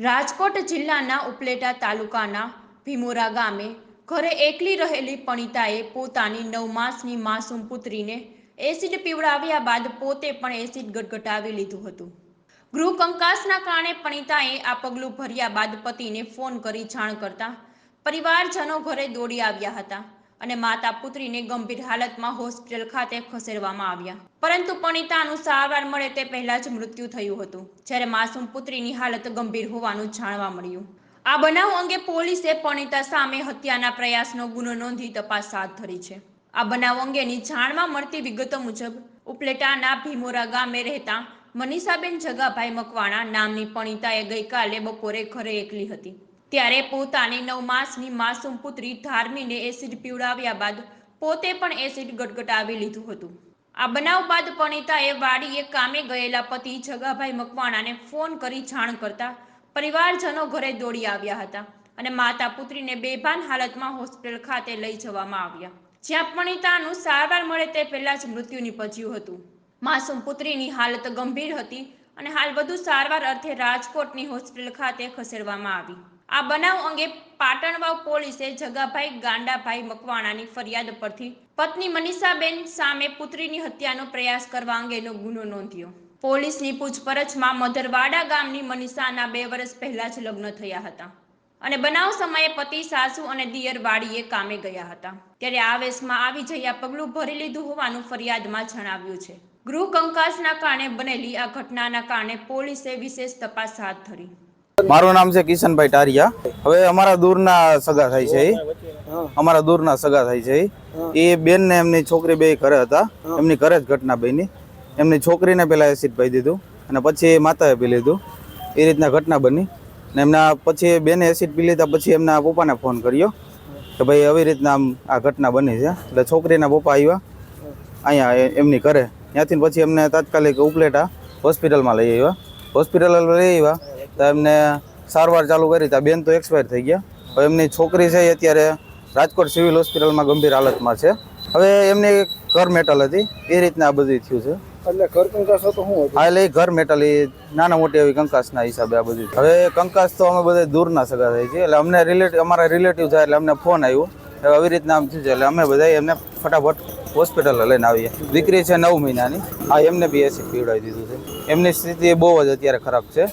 રાજકોટ જિલ્લાના ઉપલેટા તાલુકાના ભીમોરા ગામે ઘરે એકલી રહેલી પણિતાએ પોતાની નવ માસની માસૂમ પુત્રીને એસિડ પીવડાવ્યા બાદ પોતે પણ એસિડ ગટગટાવી લીધું હતું. ગૃહ કંકાસના કારણે પણિતાએ આ પગલું ભર્યા બાદ પતિને ફોન કરી જાણ કરતા પરિવારજનો ઘરે દોડી આવ્યા હતા. અને માતા પુત્રીને ગંભીર હાલતમાં હોસ્પિટલ ખાતે ખસેડવામાં આવ્યા. પરંતુ પણિતાનું સારવાર મળે તે પહેલા જ મૃત્યુ થયું હતું, જ્યારે માસૂમ પુત્રીની હાલત ગંભીર હોવાનું જાણવા મળ્યું. આ બનાવ અંગે પોલીસે પણિતા સામે હત્યાના પ્રયાસનો ગુનો નોંધી તપાસ હાથ ધરી છે. આ બનાવ અંગેની જાણવા મળતી વિગતો મુજબ, ઉપલેટાના ભીમોરા ગામે રહેતા મનીષાબેન જગાભાઈ મકવાણા નામની પણિતાએ ગઈકાલે બપોરે ઘરે એકલી હતી. ત્યારે પોતાની નવ માસની માસૂમ પુત્રી ધાર્મીને એસિડ પીવડાવ્યા બાદ પોતે પણ એસિડ ગટગટાવી લીધું હતું. આ બનાવ બાદ પણિતાએ વાડીએ કામે ગયેલા પતિ જગાભાઈ મકવાણાને ફોન કરી જાણ કરતા પરિવારજનો ઘરે દોડી આવ્યા હતા અને માતા પુત્રીને બેભાન હાલતમાં હોસ્પિટલ ખાતે લઈ જવામાં આવ્યા. જ્યાં પણિતાનું સારવાર મળે તે પહેલાં જ મૃત્યુ નિપજ્યું હતું. માસૂમ પુત્રીની હાલત ગંભીર હતી અને હાલ વધુ સારવાર અર્થે રાજકોટની હોસ્પિટલ ખાતે ખસેડવામાં આવી. આ બનાવ અંગે પાટણવાવ પોલીસે જગાભાઈ ગાંડાભાઈ મકવાણાની ફરિયાદ પરથી પત્ની મનીષાબેન સામે પુત્રીની હત્યાનો પ્રયાસ કરવા અંગેનો ગુનો નોંધ્યો. પોલીસની પૂછપરછમાં મધરવાડા ગામની મનીષાના બે વર્ષ પહેલા જ લગ્ન થયા હતા અને બનાવ સમયે પતિ, સાસુ અને દિયર વાડીએ કામે ગયા હતા. ત્યારે આવેશમાં આવી જઈ પગલું ભરી લીધું હોવાનું ફરિયાદમાં જણાવ્યું છે. ગૃહ કંકાસના કારણે બનેલી આ ઘટનાના કારણે પોલીસે વિશેષ તપાસ હાથ ધરી. મારું નામ છે કિશનભાઈ ટારિયા. હવે અમારા દૂરના સગા થાય છે. એ. અમારા દૂરના સગા થાય છે. એ. એ બેન ને એમની છોકરી બે ઘરે હતા. એમની ઘરે જ ઘટના બની. એમની છોકરીને પેલા એસિડ પાઈ દીધું અને પછી માતાએ પી લીધું. એ રીતના ઘટના બની ને એમના પછી બેને એસિડ પી લીધા પછી એમના પપ્પાને ફોન કર્યો કે ભાઈ આવી રીતના આમ આ ઘટના બની છે. એટલે છોકરીના પપ્પા આવ્યા અહીંયા એમની ઘરે. ત્યાંથી પછી એમને તાત્કાલિક ઉપલેટા હોસ્પિટલમાં લઈ આવ્યા. હોસ્પિટલ લઈ આવ્યા. તો એમને સારવાર ચાલુ કરી ત્યાં બેન તો એક્સપાયર થઈ ગયા. હવે એમની છોકરી છે એ અત્યારે રાજકોટ સિવિલ હોસ્પિટલમાં ગંભીર હાલતમાં છે. હવે એમની ઘર મેટલ હતી. એ રીતના આ બધું થયું છે. એટલે ઘર કંકાસ તો શું હા એટલે ઘર મેટલ એ નાના મોટી એવી કંકાસના હિસાબે આ બધું હવે કંકાસ તો અમે બધા દૂરના સગા થઈ છીએ. એટલે અમને રિલેટિવ અમારા રિલેટિવ થાય એટલે અમને ફોન આવ્યો. હવે આવી રીતના આમ થયું છે. એટલે અમે બધા એમને ફટાફટ હોસ્પિટલ લઈને આવીએ. દીકરી છે નવ મહિનાની. હા એમને બી એસી પીવડાવી દીધું છે. એમની સ્થિતિ બહુ જ અત્યારે ખરાબ છે.